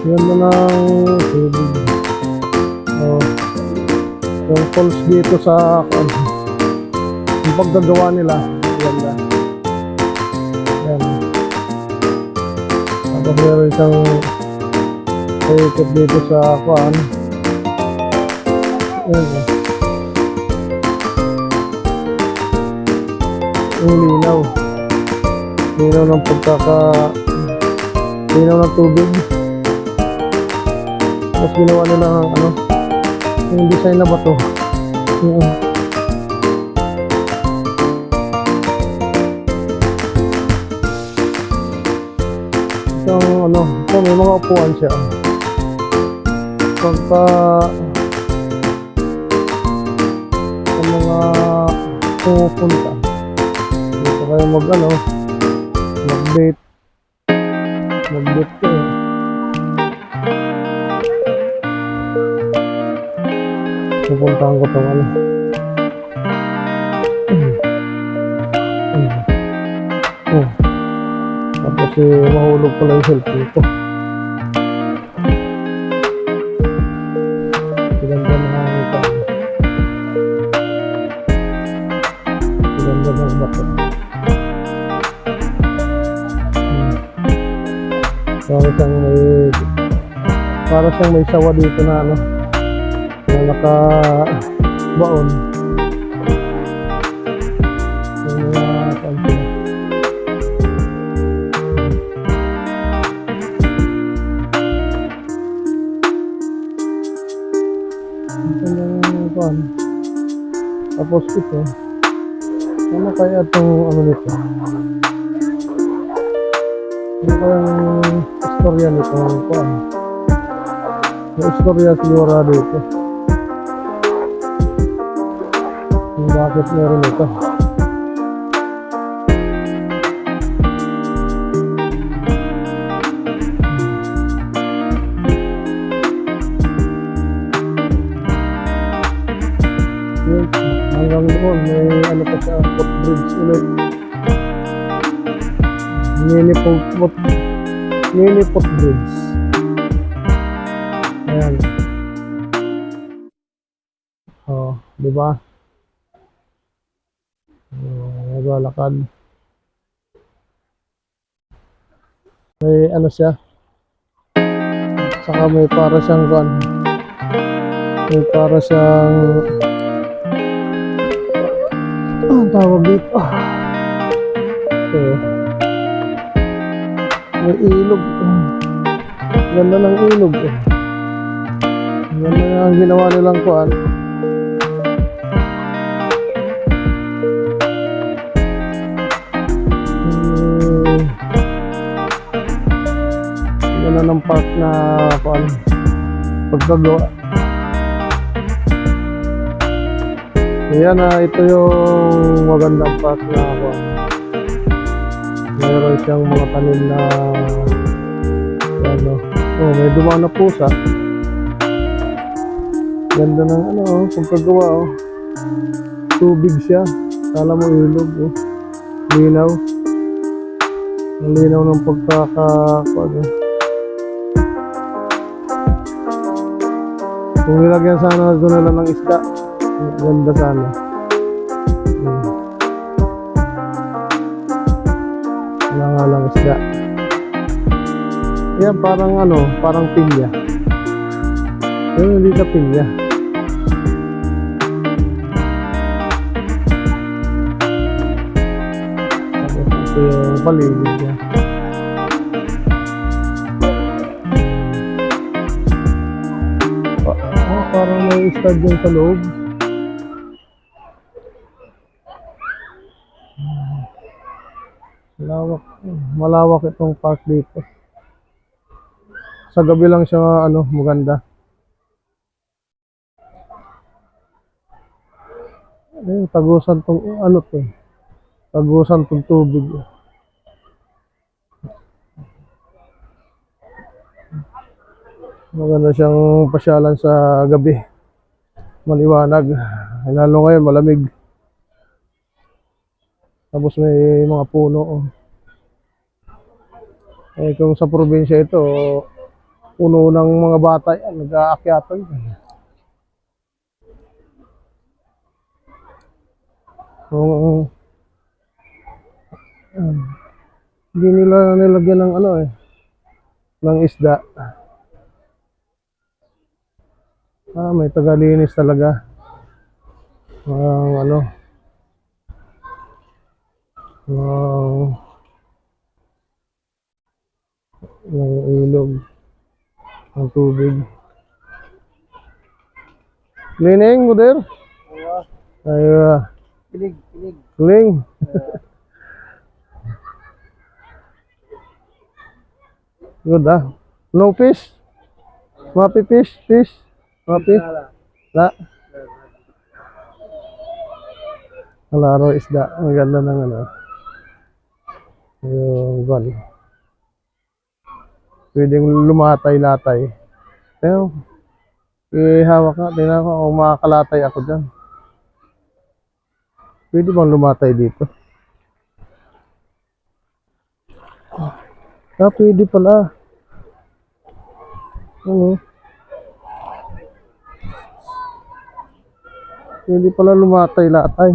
Yan na ng tubig. Oh. Yung falls dito sa ano, yung paggagawa nila. Ganda. Yan. Tapos meron siyang paikot dito sa kuan. Yan. Yung linaw. Linaw ng pagkaka... Linaw ng tubig. Tapos ginawa nila ng ano, yung design na bato. Yung, itong ano, ito may mga upuan siya. Pagka sa mga pupunta, dito kayo mag ano, mag-date. Mag-date kayo. Pupuntahan ko tong ano. Oh. Tapos eh, mahulog pala yung cellphone ko. Ganda na ang ito. Ganda ng bato. Hmm. Para siyang may para siyang may sawa dito na ano na naka baon. Tapos ito. Ano kaya itong ano nito? Ano kaya yung istorya nito? Kuan. Yung istorya siguro dito. Bakit meron ito. Hanggang doon may ano pa siya, footbridge ulit. Mini foot, foot mini footbridge. Ayan. Oh, di ba? Naglalakad. May ano siya. Saka may para siyang kan. May para siyang ang tawag dito. Ah. Ito. May ilog. Ah. Ganda ng ilog. Eh. Ganda ang ginawa nilang kuan. Park na kuan. Pagkagawa. Ayan na, ito yung magandang park na ako. Meron siyang mga tanim na ano. Oh, may dumaan na pusa. Ganda ng ano, oh, pagkagawa oh. Tubig siya. Kala mo ilog oh. Linaw. Ang linaw ng pagkaka ano. Kung nilagyan sana doon na lang ng isda. Ganda sana. Hmm. Wala nga lang isda. Yan, parang ano, parang pilya. Pero hindi na. Tapos ito yung paligid niya. May stadium sa loob. Malawak. Malawak itong park dito. Sa gabi lang siya ano, maganda. Eh, tagusan tong ano to. eh. Tagusan tong tubig. Maganda siyang pasyalan sa gabi. Maliwanag. Lalo ngayon malamig. Tapos may mga puno. oh. Eh kung sa probinsya ito, puno ng mga bata yan, nag-aakyatan. Oo. Um, hindi nila nilagyan ng ano eh, ng isda. Ah, may tagalinis talaga. Ang ano, ang ng ilog ng tubig. Lining, Buder? Ay, uh, Pilig, pilig. Ling. Good ah. No fish? Mapi fish? Fish? Mapi? La? Kalaro isda. Ang ganda ng ano. Yung van. Pwedeng lumatay-latay. Pero, ihawak nga. Tingnan ko kung makakalatay ako dyan. Pwede bang lumatay dito? Ah, pwede pala. Oo. Pwede pala lumatay-latay.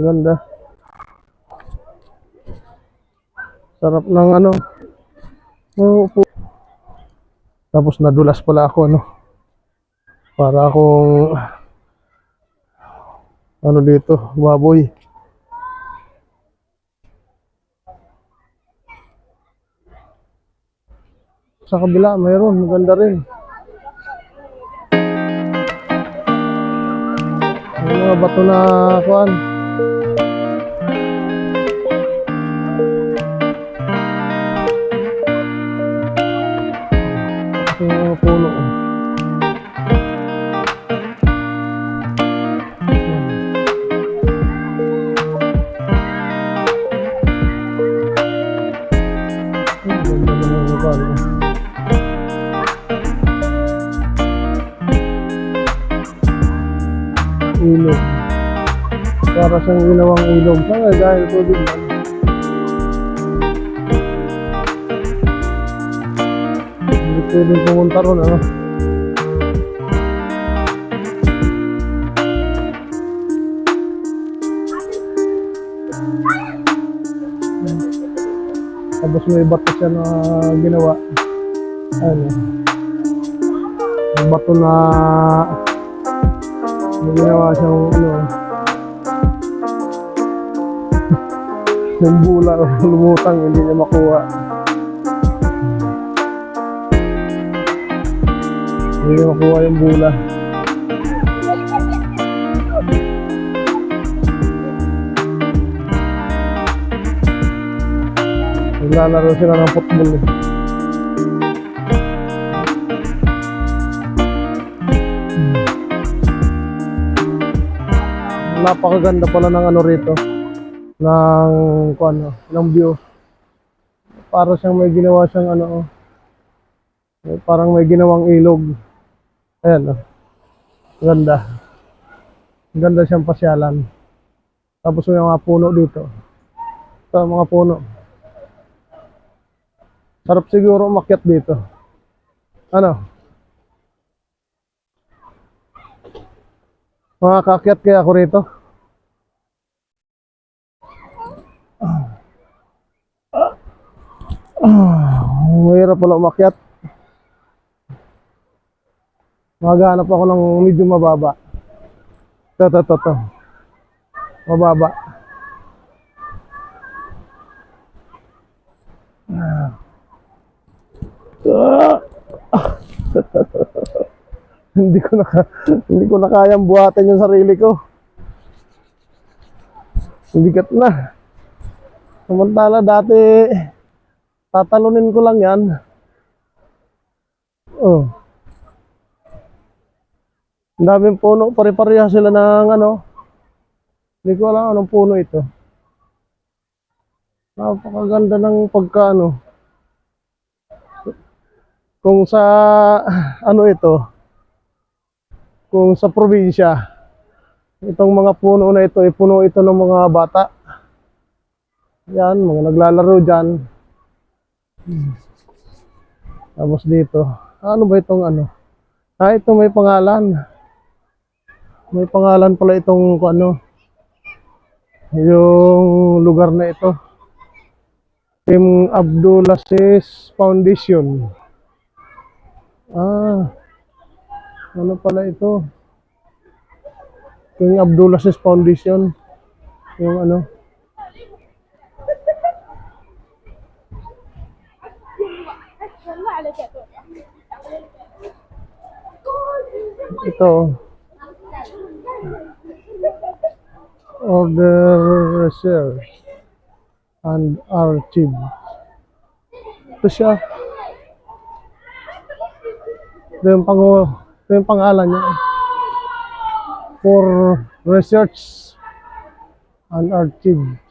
Ganda. Sarap ng ano. Upo. Tapos nadulas pala ako ano. Para akong ano dito, baboy. Sa kabila, mayroon. Maganda rin. Mga bato na kuan. Ilog. Para siyang ginawang ilog. Sana dahil tubig man. Hindi pwedeng pumunta ron, ano? Tapos may bato siya na ginawa. Ano? Bato na may ginawa siyang ano yung bula lumutang hindi niya makuha hindi niya makuha yung bula naglalaro sila ng football eh. Napakaganda pala ng ano rito. Ng kung ano, ng view. Para siyang may ginawa siyang ano oh. Parang may ginawang ilog. Ayan oh. ganda. Ganda siyang pasyalan. Tapos may mga puno dito. Ito mga puno. Sarap siguro umakyat dito. Ano Makakakyat kaya ako rito. Ah, mahirap pala umakyat. Maghanap ako ng medyo mababa. Ito, ito, ito, ito. Mababa. Ah. hindi ko na hindi ko na kayang buhatin yung sarili ko. Bigat na. Samantala dati tatalunin ko lang yan. Oh. Daming puno, pare-pareha sila ng ano. Hindi ko alam anong puno ito. Napakaganda ng pagkaano. Kung sa ano ito, kung sa probinsya, itong mga puno na ito, ay puno ito ng mga bata. Yan, mga naglalaro dyan. Tapos dito, ano ba itong ano? Ah, ito may pangalan. May pangalan pala itong ano, yung lugar na ito. Team Abdulaziz Foundation. Ah, ano pala ito? King Abdullah Foundation. Yung ano? Ito. Order reserve and archive. Ito siya. Ito yung pangulo ito yung pangalan niya. For Research and Archives.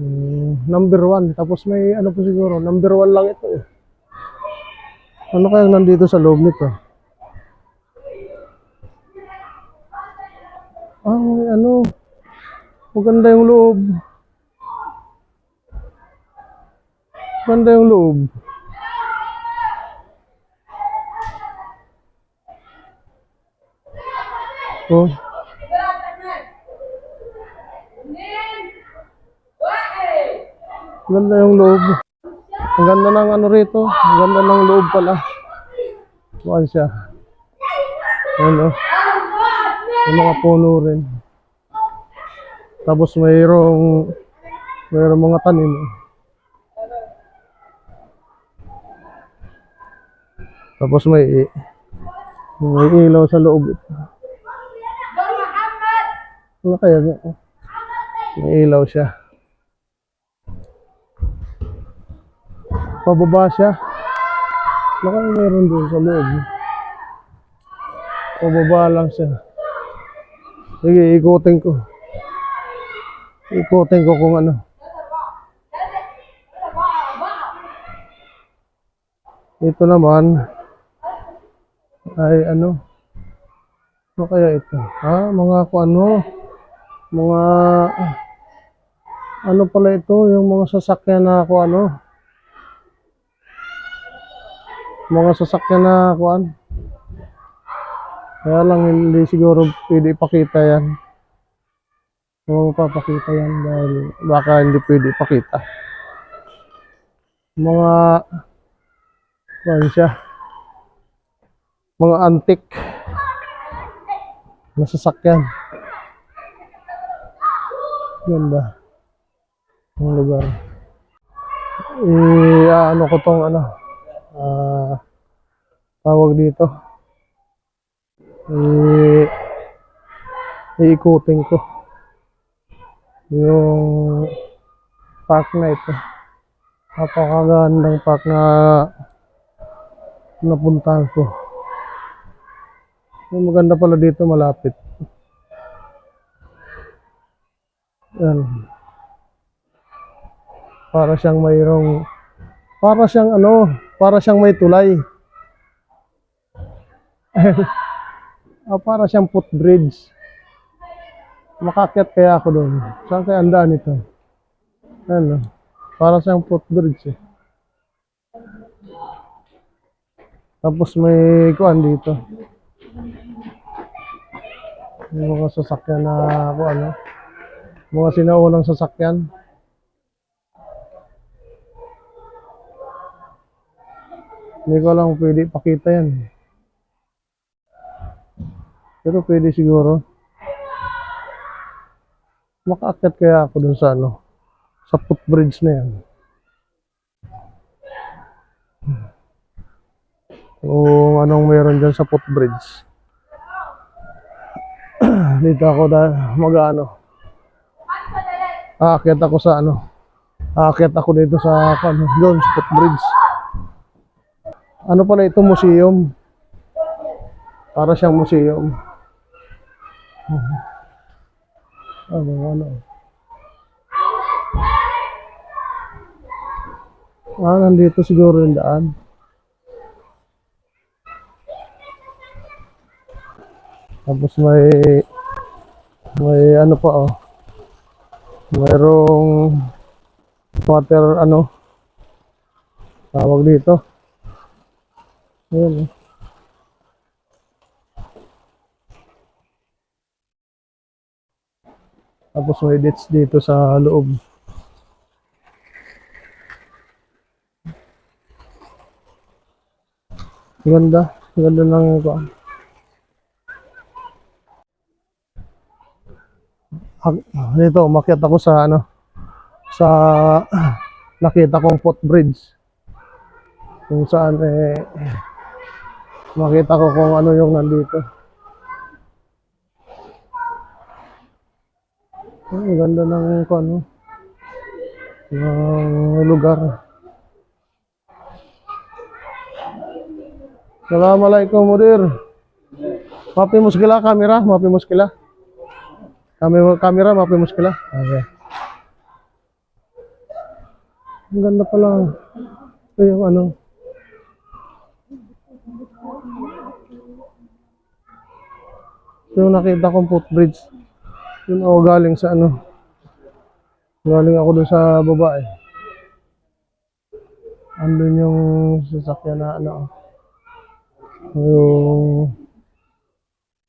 Hmm, number one. Tapos may ano po siguro, number one lang ito eh. Ano kayang nandito sa loob nito? Ah, may ano. Maganda yung loob. Maganda yung loob. Oh. Ganda yung loob. Ang ganda ng ano rito. Ang ganda ng loob pala. Buwan siya. Ano? May mga puno rin. Tapos mayroong mayroong mga tanim. Tapos may may ilaw sa loob. Ano kaya? May ilaw siya. Pababa siya. Baka meron doon sa loob. Pababa lang siya. Sige, ikutin ko. Ikutin ko kung ano. Ito naman ay ano? Ano kaya ito? Ha? Mga kung ano? Mga ano pala ito? Yung mga sasakyan na kung ano? Mga sasakyan na kuan. Kaya lang hindi siguro pwede ipakita yan. Kung papakita yan dahil baka hindi pwede ipakita. Mga kuan. Mga antik na sasakyan. Ganda. Ang lugar. Eh, ano ko tong ano, ah, tawag dito. Eh, iikutin ko yung park na ito. Napakagandang park na napuntahan ko. Yung maganda pala dito malapit. Yan. Para siyang mayroong para siyang ano, para siyang may tulay. Ah, para siyang footbridge. Makakyat kaya ako doon. Saan kaya ang daan ito? Ano? Para siyang footbridge eh. Tapos may kuan dito. May mga sasakyan na kung ano. Mga sinaunang sasakyan. Hindi ko lang pwede pakita yan. Pero pwede siguro. Makaakyat kaya ako dun sa ano, sa footbridge na yan. Kung anong meron dyan sa footbridge. Dito ako na mag-ano. Aakyat ako sa ano. Aakyat ako dito sa ano, doon sa footbridge. Ano pala ito, museum. Para siyang museum. Ano, ano. Ah, nandito siguro yung daan. Tapos may may ano pa oh. Mayroong water ano Tawag dito. Ayan eh. Tapos may ditch dito sa loob. Ganda. Ganda ng kuan. Dito, umakyat ako sa ano sa nakita kong footbridge. Kung saan eh makita ko kung ano yung nandito. Ang ganda ng ano ng lugar. Assalamualaikum mudir. Mapi muskila kamera mapi muskila kami kamera mapi muskila okay ang ganda pala. Ito yung ano. Ito yung nakita kong footbridge. Yun ako galing sa ano. Galing ako dun sa babae. Andun yung sasakyan na ano. Yung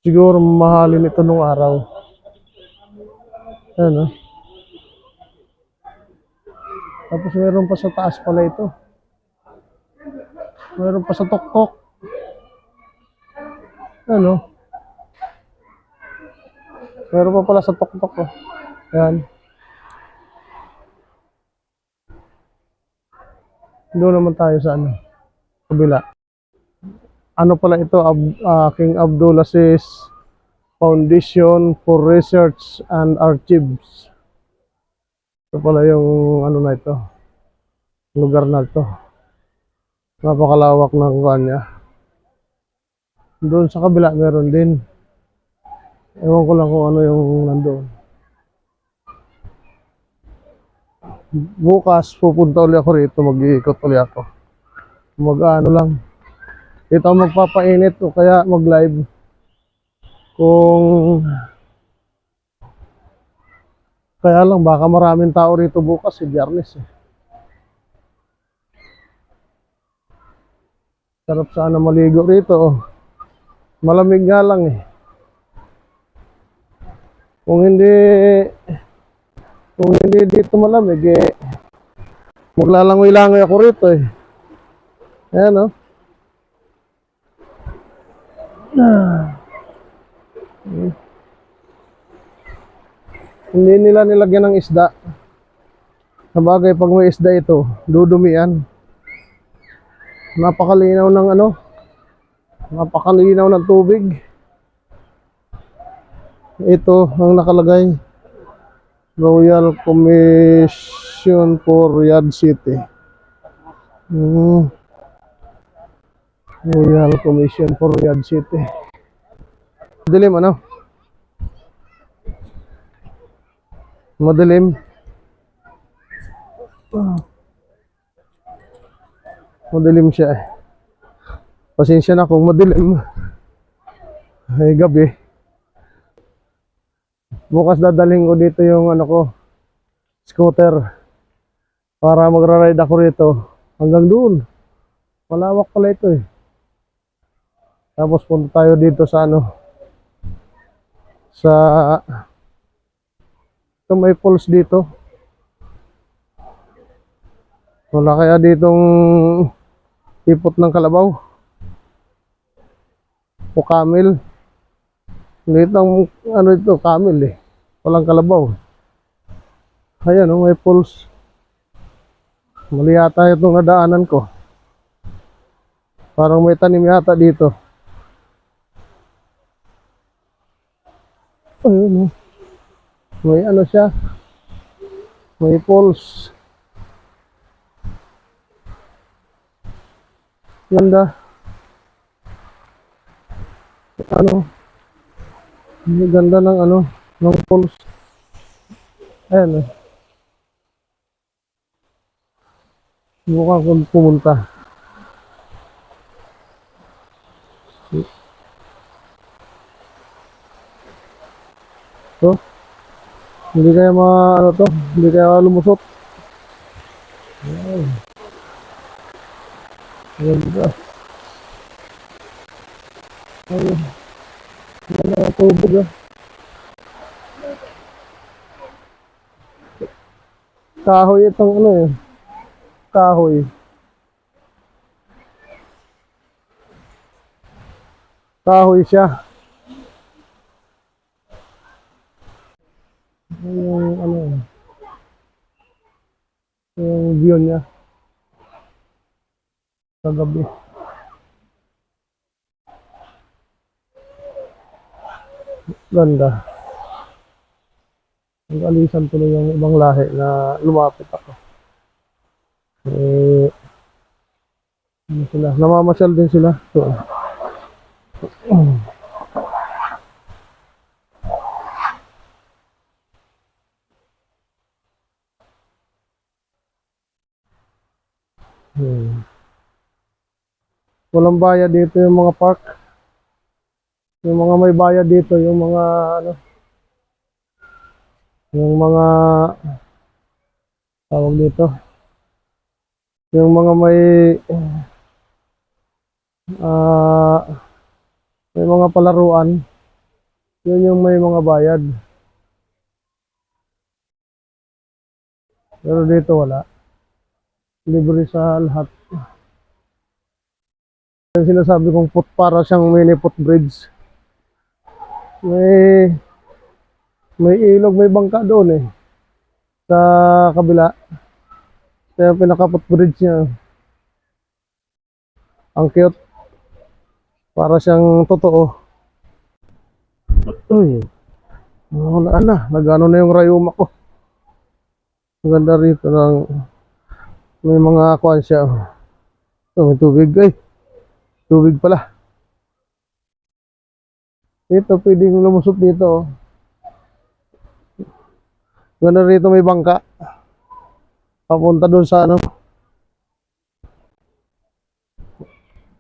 siguro mahalin ito nung araw. Ano? Tapos meron pa sa taas pala ito. Meron pa sa tuktok. Ano? Meron pa pala sa tuktok. Oh. Ayan. Doon naman tayo sa ano. Kabila. Ano pala ito? Ab, ah, King Abdulaziz Foundation for Research and Archives. Ito pala yung ano na ito. Lugar na ito. Napakalawak ng kuan niya. Doon sa kabila meron din. Ewan ko lang kung ano yung nandoon. Bukas pupunta ulit ako rito. Mag-iikot ulit ako. Mag-ano lang. Dito magpapainit o kaya mag-live. Kung kaya lang, baka maraming tao rito bukas, si Biyernes eh. Sarap sana maligo rito. oh. Malamig nga lang eh. Kung hindi, kung hindi dito malamig eh, maglalangoy-langoy ako rito eh. Ayan oh. Ah. Hindi nila nilagyan ng isda. Sa bagay, pag may isda ito, dudumi yan. Napakalinaw ng ano, napakalinaw ng tubig. Ito ang nakalagay. Royal Commission for Riyadh City. Hmm. Royal Commission for Riyadh City. Dilim ano? Madilim. Madilim siya eh. Pasensya na kung madilim. Ay gabi. Bukas dadaling ko dito yung ano ko, scooter. Para magra-ride ako rito. Hanggang doon. Malawak pala ito eh. Tapos punta tayo dito sa ano, sa ito may falls dito. Wala kaya ditong ipot ng kalabaw. O camel. Liit ng ano ito, camel eh. Walang kalabaw. Ayan oh, may falls. Mali yata itong nadaanan ko. Parang may tanim yata dito. Ayun oh. May ano siya. May falls. Ganda. Ano? Ganda ng ano, ng falls. Ayan eh. Mukhang pumunta. To? Hindi kaya ma ano to, hindi kaya lumusot. Ayan. Ayan ba? Ayan. Wala na tubog ah. Kahoy itong ano eh. Kahoy. Kahoy siya. View niya. Sa gabi. Ganda. Nag-alisan tuloy yung ibang lahi na lumapit ako. Eh, ano sila? Namamasyal din sila. So, Hmm. Walang bayad dito yung mga park. Yung mga may bayad dito, yung mga ano, yung mga tawag dito. Yung mga may ah may mga palaruan, yun yung may mga bayad. Pero dito wala. Libre sa lahat. Yung sinasabi kong foot para siyang mini footbridge. May may ilog, may bangka doon eh. Sa kabila. Kaya pinaka footbridge niya. Ang cute. Para siyang totoo. Uy. Wala na. Nagano na yung rayuma ko. Ang ganda rito ng may mga kuan siya. Oh, may tubig ay. Tubig pala. Dito, pwedeng lumusot dito. Oh. Ganda rito may bangka. Papunta doon sa ano.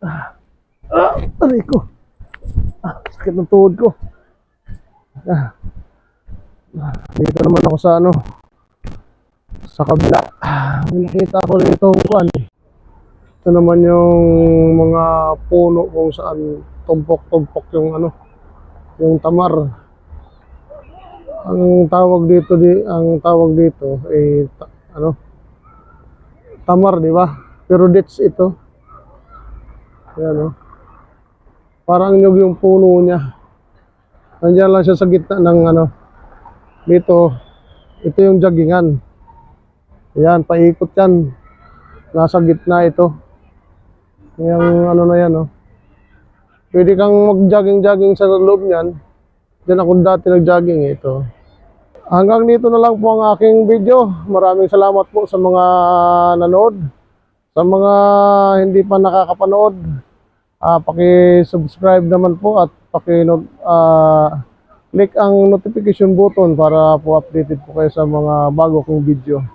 Ah, ah, aray ko. Ah, sakit ng tuhod ko. Ah. Ah, Dito naman ako sa ano. Sa kabila. May nakita ko rito kuan. Ito naman yung mga puno kung saan tumpok-tumpok yung ano, yung tamar. Ang tawag dito di ang tawag dito eh ta- ano? Tamar, di ba? Pero dates ito. Ayan oh. Parang nyug yung puno niya. Nandiyan lang siya sa gitna ng ano. Dito, ito yung jagingan. Ayan, paikot yan. Nasa gitna ito. Yung ano na yan, oh. Pwede kang mag-jogging-jogging sa loob niyan. Diyan ako dati nag-jogging eh, ito. Hanggang dito na lang po ang aking video. Maraming salamat po sa mga nanood. Sa mga hindi pa nakakapanood, ah paki-subscribe naman po at paki ah click ang notification button para po updated po kayo sa mga bago kong video.